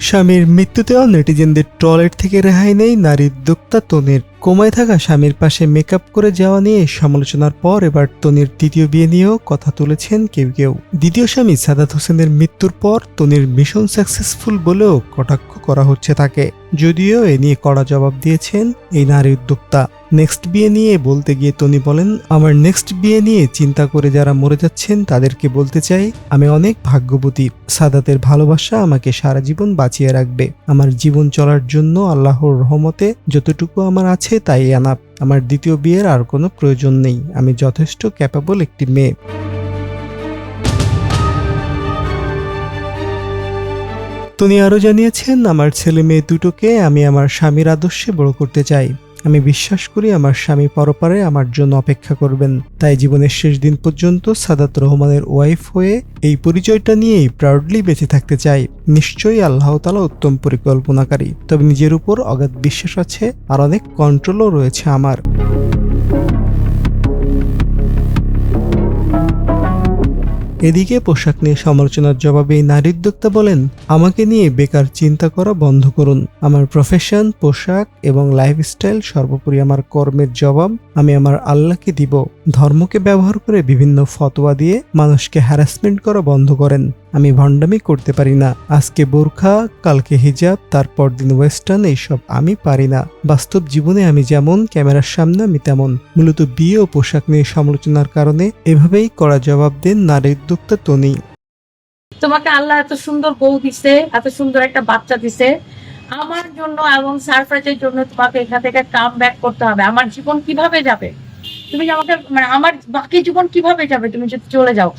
স্বামীর মৃত্যুতেও নেটিজেনদের টয়লেট থেকে রেহাই নেই নারীর দোক্তা তনির। কোমায় থাকা স্বামীর পাশে মেকআপ করে যাওয়া নিয়ে সমালোচনার পর এবার তনির দ্বিতীয় বিয়ে নিয়েও কথা তুলেছেন কেউ কেউ। দ্বিতীয় স্বামী সাদাত হোসেনের মৃত্যুর পর তনির মিশন সাকসেসফুল বলেও কটাক্ষ করা হচ্ছে তাকে। যদিও এ নিয়ে কড়া জবাব দিয়েছেন এই নারী উদ্যোক্তা। নেক্সট বিয়ে নিয়ে বলতে গিয়ে তনি বলেন, আমার নেক্সট বিয়ে নিয়ে চিন্তা করে যারা মরে যাচ্ছেন তাদেরকে বলতে চাই, আমি অনেক ভাগ্যবতী। সাদাতের ভালোবাসা আমাকে সারা জীবন বাঁচিয়ে রাখবে। আমার জীবন চলার জন্য আল্লাহর রহমতে যতটুকু আমার আছে তাই আনা আমার দ্বিতীয় বিয়ের আর কোনো প্রয়োজন নেই। আমি যথেষ্ট ক্যাপাবল একটি মেয়ে। তিনি আরও জানিয়েছেন, আমার ছেলে মেয়ে দুটোকে আমি আমার স্বামীর আদর্শে বড় করতে চাই। আমি বিশ্বাস করি আমার স্বামী পরপারে আমার জন্য অপেক্ষা করবেন। তাই জীবনের শেষ দিন পর্যন্ত সাদাত রহমানের ওয়াইফ হয়ে এই পরিচয়টা নিয়েই প্রাউডলি বেঁচে থাকতে চাই। নিশ্চয়ই আল্লাহ তালা উত্তম পরিকল্পনাকারী। তবে নিজের উপর অগাধ বিশ্বাস আছে আর অনেক কন্ট্রোলও রয়েছে আমার। এদিকে পোশাক নিয়ে সমালোচনার জবাবে নারী উদ্যোক্তা বলেন, আমাকে নিয়ে বেকার চিন্তা করা বন্ধ করুন। আমার প্রফেশন পোশাক এবং লাইফস্টাইল সর্বোপরি আমার কর্মের জবাব আমি আমার আল্লাহকে দিব, ধর্মকে ব্যবহার করে বিভিন্ন ফতোয়া দিয়ে মানুষকে হ্যারাসমেন্ট করা বন্ধ করেন। আমি ভণ্ডামি করতে পারি না। আজকে বোরখা, কালকে হিজাব, তারপর দিন ওয়েস্টার্ন এইসব আমি পারি না। বাস্তব জীবনে আমি যেমন, ক্যামেরার সামনে আমি তেমন। মূলত বিয়ে ও পোশাক নিয়ে সমালোচনার কারণে এভাবেই করা জবাব দেন নারী উদ্যোক্তা তনি। তোমাকে আল্লাহ এত সুন্দর বউ দিছে, এত সুন্দর একটা বাচ্চা দিছে। আমার জন্য এবং সারপ্রাইজের জন্য তোমাকে এখান থেকে কাম ব্যাক করতে হবে। আমার জীবন কীভাবে যাবে? তুমি আমাকে মানে আমার বাকি জীবন কীভাবে যাবে? তুমি যদি চলে যাও।